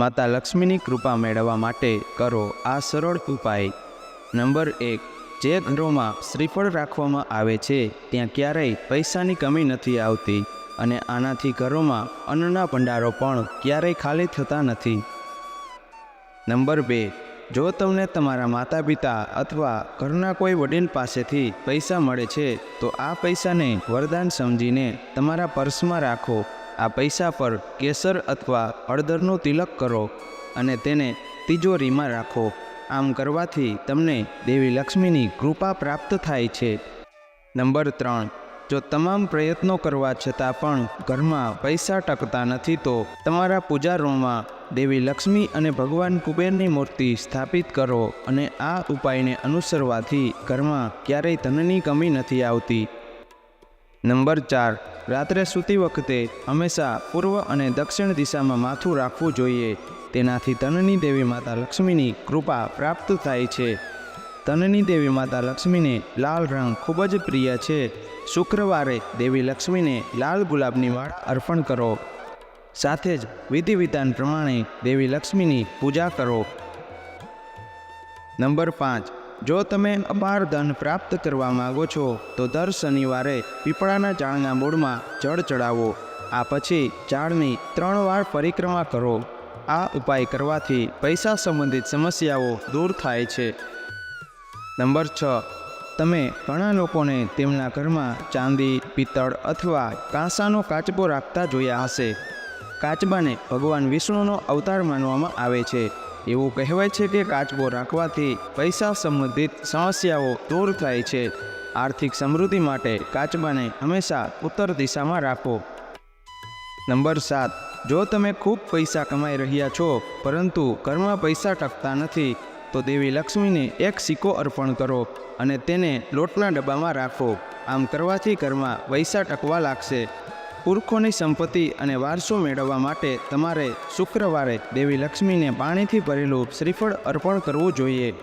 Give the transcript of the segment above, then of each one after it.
માતા લક્ષ્મીની કૃપા મેળવવા માટે કરો આ સરળ ઉપાય. નંબર એક, જે ઘરોમાં શ્રીફળ રાખવામાં આવે છે, ત્યાં ક્યારેય પૈસાની કમી નથી આવતી અને આનાથી ઘરોમાં અન્નના ભંડારો પણ ક્યારેય ખાલી થતા નથી. નંબર બે, જો તમને તમારા માતા પિતા અથવા ઘરના કોઈ વડીલ પાસેથી પૈસા મળે છે, તો આ પૈસાને વરદાન સમજીને તમારા પર્સમાં રાખો. આ પૈસા પર કેસર અથવા હળદરનું તિલક કરો અને તેને તિજોરીમાં રાખો. આમ કરવાથી તમને દેવી લક્ષ્મીની કૃપા પ્રાપ્ત થાય છે. નંબર ત્રણ. જો તમામ પ્રયત્નો કરવા છતાં પણ ઘરમાં પૈસા ટકતા નથી તો તમારા પૂજા રૂમમાં દેવી લક્ષ્મી અને ભગવાન કુબેરની મૂર્તિ સ્થાપિત કરો અને આ ઉપાયને અનુસરવાથી ઘરમાં ક્યારેય ધનની કમી નથી આવતી. નંબર ચાર. રાત્રે સૂતી વખતે હંમેશા પૂર્વ અને દક્ષિણ દિશામાં માથું રાખવું જોઈએ. તેનાથી ધનની દેવી માતા લક્ષ્મીની કૃપા પ્રાપ્ત થાય છે. ધનની દેવી માતા લક્ષ્મીને લાલ રંગ ખૂબ જ પ્રિય છે. શુક્રવારે દેવી લક્ષ્મીને લાલ ગુલાબની વાળ અર્પણ કરો. સાથે જ વિધિ વિધાન પ્રમાણે દેવી લક્ષ્મીની પૂજા કરો. નંબર પાંચ. જો તમે અપાર ધન પ્રાપ્ત કરવા માગો છો, તો દર શનિવારે પીપળાના ઝાડના મૂળમાં જળ ચડાવો. આ પછી ઝાડની ત્રણ વાર પરિક્રમા કરો. આ ઉપાય કરવાથી પૈસા સંબંધિત સમસ્યાઓ દૂર થાય છે. નંબર છ. તમે ઘણા લોકોને તેમના ઘરમાં ચાંદી, પિત્તળ અથવા કાંસાનો કાચબો રાખતા જોયા હશે. કાચબાને ભગવાન વિષ્ણુનો અવતાર માનવામાં આવે છે. એવું કહેવાય છે કે કાચબો રાખવાથી પૈસા સંબંધિત સમસ્યાઓ દૂર થાય છે. આર્થિક સમૃદ્ધિ માટે કાચબાને હંમેશા ઉત્તર દિશામાં રાખો. નંબર સાત. જો તમે ખૂબ પૈસા કમાઈ રહ્યા છો, પરંતુ ઘરમાં પૈસા ટકતા નથી, તો દેવી લક્ષ્મીને એક સિક્કો અર્પણ કરો અને તેને લોટના ડબ્બામાં રાખો. આમ કરવાથી ઘરમાં પૈસા ટકવા લાગશે. પુરખોની સંપત્તિ અને વારસો મેળવવા માટે તમારે શુક્રવારે દેવી લક્ષ્મીને પાણીથી ભરેલું શ્રીફળ અર્પણ કરવું જોઈએ.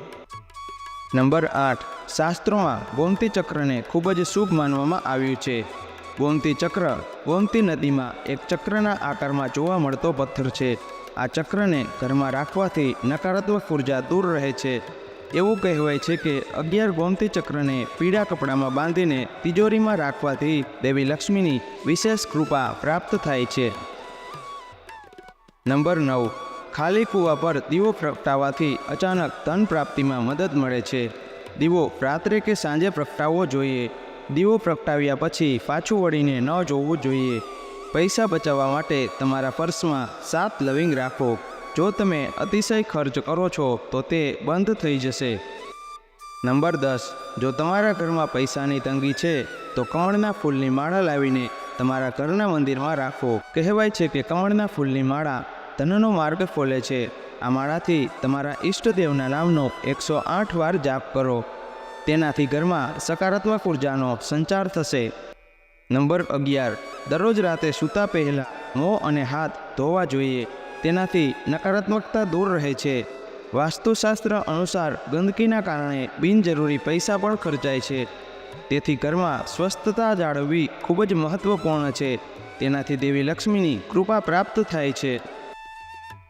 નંબર આઠ. શાસ્ત્રોમાં ગોમતી ચક્રને ખૂબ જ શુભ માનવામાં આવ્યું છે. ગોમતી ચક્ર, ગોમતી નદીમાં એક ચક્રના આકારમાં જોવા મળતો પથ્થર છે. આ ચક્રને ઘરમાં રાખવાથી નકારાત્મક ઊર્જા દૂર રહે છે. એવું કહેવાય છે કે અગિયાર ગોમતી ચક્રને પીળા કપડામાં બાંધીને તિજોરીમાં રાખવાથી દેવી લક્ષ્મીની વિશેષ કૃપા પ્રાપ્ત થાય છે. નંબર નવ. ખાલી કૂવા પર દીવો પ્રગટાવવાથી અચાનક ધન પ્રાપ્તિમાં મદદ મળે છે. દીવો રાત્રે કે સાંજે પ્રગટાવવો જોઈએ. દીવો પ્રગટાવ્યા પછી પાછું વળીને ન જોવું જોઈએ. પૈસા બચાવવા માટે તમારા પર્સમાં સાત લવિંગ રાખો. જો તમે અતિશય ખર્ચ કરો છો, તો તે બંધ થઈ જશે. નંબર દસ. જો તમારા ઘરમાં પૈસાની તંગી છે, તો કમળના ફૂલની માળા લાવીને તમારા ઘરના મંદિરમાં રાખો. કહેવાય છે કે કમળના ફૂલની માળા ધનનો માર્ગ ખોલે છે. આ માળાથી તમારા ઈષ્ટદેવના નામનો એકસો આઠ વાર જાપ કરો. તેનાથી ઘરમાં સકારાત્મક ઉર્જાનો સંચાર થશે. નંબર અગિયાર. દરરોજ રાતે સૂતા પહેલાં મોં અને હાથ ધોવા જોઈએ. તેનાથી નકારાત્મકતા દૂર રહે છે. વાસ્તુશાસ્ત્ર અનુસાર ગંદકીના કારણે બિનજરૂરી પૈસા પણ ખર્ચાય છે. તેથી ઘરમાં સ્વસ્થતા જાળવવી ખૂબ જ મહત્ત્વપૂર્ણ છે. તેનાથી દેવી લક્ષ્મીની કૃપા પ્રાપ્ત થાય છે.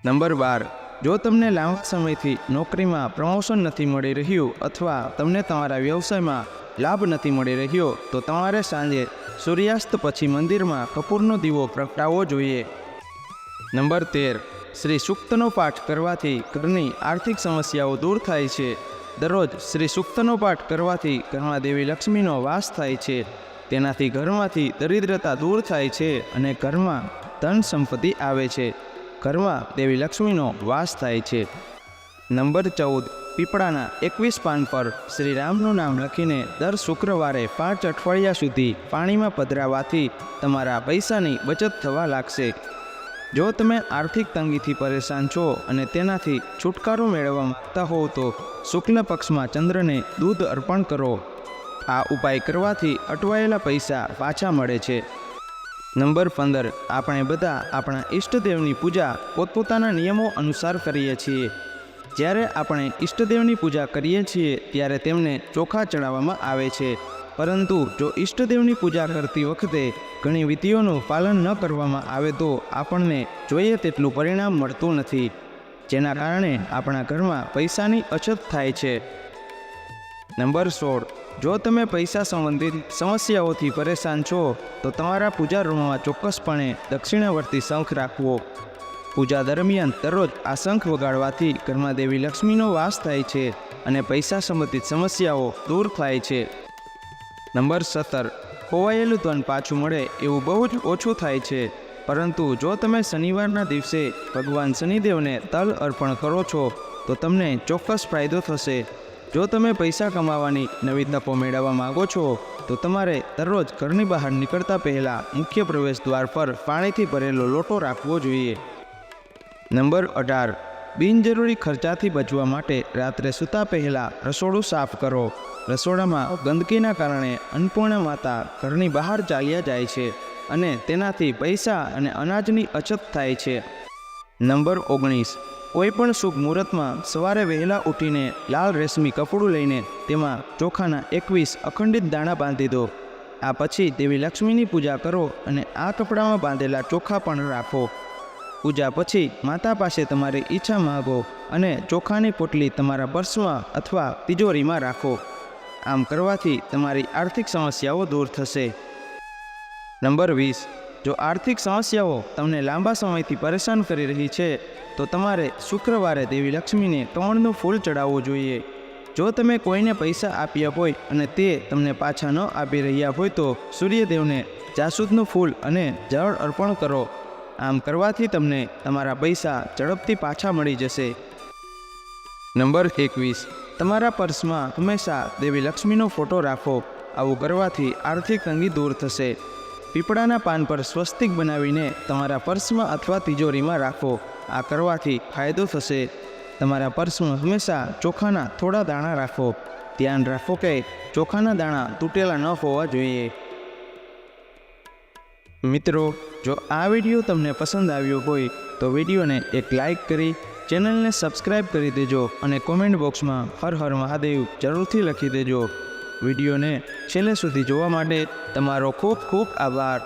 નંબર બાર. જો તમને લાંબા સમયથી નોકરીમાં પ્રમોશન નથી મળી રહ્યું અથવા તમને તમારા વ્યવસાયમાં લાભ નથી મળી રહ્યો, તો તમારે સાંજે સૂર્યાસ્ત પછી મંદિરમાં કપૂરનો દીવો પ્રગટાવવો જોઈએ. નંબર તેર. શ્રી સૂક્તનો પાઠ કરવાથી ઘરની આર્થિક સમસ્યાઓ દૂર થાય છે. દરરોજ શ્રી સૂક્તનો પાઠ કરવાથી ઘરમાં દેવી લક્ષ્મીનો વાસ થાય છે. તેનાથી ઘરમાંથી દરિદ્રતા દૂર થાય છે અને ઘરમાં ધન સંપત્તિ આવે છે. ઘરમાં દેવી લક્ષ્મીનો વાસ થાય છે. નંબર ચૌદ. પીપળાના એકવીસ પાન પર શ્રી રામનું નામ લખીને દર શુક્રવારે પાંચ અઠવાડિયા સુધી પાણીમાં પધરાવાથી તમારા પૈસાની બચત થવા લાગશે. જો તમે આર્થિક તંગીથી પરેશાન છો અને તેનાથી છુટકારો મેળવવા માંગતા હોવ તો શુક્લ પક્ષમાં ચંદ્રને દૂધ અર્પણ કરો. આ ઉપાય કરવાથી અટવાયેલા પૈસા પાછા મળે છે. નંબર પંદર. આપણે બધા આપણા ઈષ્ટદેવની પૂજા પોતપોતાના નિયમો અનુસાર કરીએ છીએ. જ્યારે આપણે ઈષ્ટદેવની પૂજા કરીએ છીએ, ત્યારે તેમને ચોખા ચડાવવામાં આવે છે. પરંતુ જો ઈષ્ટદેવની પૂજા કરતી વખતે ઘણી વિધિઓનું પાલન ન કરવામાં આવે તો આપણને જોઈએ તેટલું પરિણામ મળતું નથી, જેના કારણે આપણા ઘરમાં પૈસાની અછત થાય છે. નંબર સોળ. જો તમે પૈસા સંબંધિત સમસ્યાઓથી પરેશાન છો, તો તમારા પૂજા રૂમમાં ચોક્કસપણે દક્ષિણાવર્તી શંખ રાખવો. પૂજા દરમિયાન દરરોજ આ શંખ વગાડવાથી ઘરમાં દેવી લક્ષ્મીનો વાસ થાય છે અને પૈસા સંબંધિત સમસ્યાઓ દૂર થાય છે. નંબર સત્તર. ખોવાયેલું ધન પાછું મળે એવું બહુ જ ઓછું થાય છે. પરંતુ જો તમે શનિવારના દિવસે ભગવાન શનિદેવને તલ અર્પણ કરો છો, તો તમને ચોક્કસ ફાયદો થશે. જો તમે પૈસા કમાવાની નવી તકો મેળવવા માગો છો, તો તમારે દરરોજ ઘરની બહાર નીકળતા પહેલાં મુખ્ય પ્રવેશ દ્વાર પર પાણીથી ભરેલો લોટો રાખવો જોઈએ. નંબર અઢાર. બિનજરૂરી ખર્ચાથી બચવા માટે રાત્રે સૂતા પહેલાં રસોડું સાફ કરો. રસોડામાં ગંદકીના કારણે અન્નપૂર્ણા માતા ઘરની બહાર ચાલ્યા જાય છે અને તેનાથી પૈસા અને અનાજની અછત થાય છે. નંબર ઓગણીસ. કોઈપણ શુભ મુહૂર્તમાં સવારે વહેલા ઉઠીને લાલ રેશમી કપડું લઈને તેમાં ચોખાના એકવીસ અખંડિત દાણા બાંધી દો. આ પછી દેવી લક્ષ્મીની પૂજા કરો અને આ કપડામાં બાંધેલા ચોખા પણ રાખો. પૂજા પછી માતા પાસે તમારી ઈચ્છા માગો અને ચોખાની પોટલી તમારા પર્સમાં અથવા તિજોરીમાં રાખો. આમ કરવાથી તમારી આર્થિક સમસ્યાઓ દૂર થશે. નંબર વીસ. જો આર્થિક સમસ્યાઓ તમને લાંબા સમયથી પરેશાન કરી રહી છે, તો તમારે શુક્રવારે દેવી લક્ષ્મીને કમળનું ફૂલ ચડાવવું જોઈએ. જો તમે કોઈને પૈસા આપ્યા હોય અને તે તમને પાછા ન આપી રહ્યા હોય તો સૂર્યદેવને જાસૂદનું ફૂલ અને જળ અર્પણ કરો. આમ કરવાથી તમને તમારા પૈસા ઝડપથી પાછા મળી જશે. નંબર એકવીસ. તમારા પર્સમાં હંમેશા દેવી લક્ષ્મીનો ફોટો રાખો. આવું કરવાથી આર્થિક તંગી દૂર થશે. પીપળાના પાન પર સ્વસ્તિક બનાવીને તમારા પર્સમાં અથવા તિજોરીમાં રાખો. આ કરવાથી ફાયદો થશે. તમારા પર્સમાં હંમેશા ચોખાના થોડા દાણા રાખો. ધ્યાન રાખો કે ચોખાના દાણા તૂટેલા ન હોવા જોઈએ. મિત્રો, જો આ વીડિયો તમને પસંદ આવ્યો હોય, તો વિડીયોને એક લાઈક કરી, ચેનલને સબસ્ક્રાઈબ કરી દેજો અને કોમેન્ટ બોક્સમાં હર હર મહાદેવ જરૂરથી લખી દેજો. વિડીયોને છેલ્લે સુધી જોવા માટે તમારો ખૂબ ખૂબ આભાર.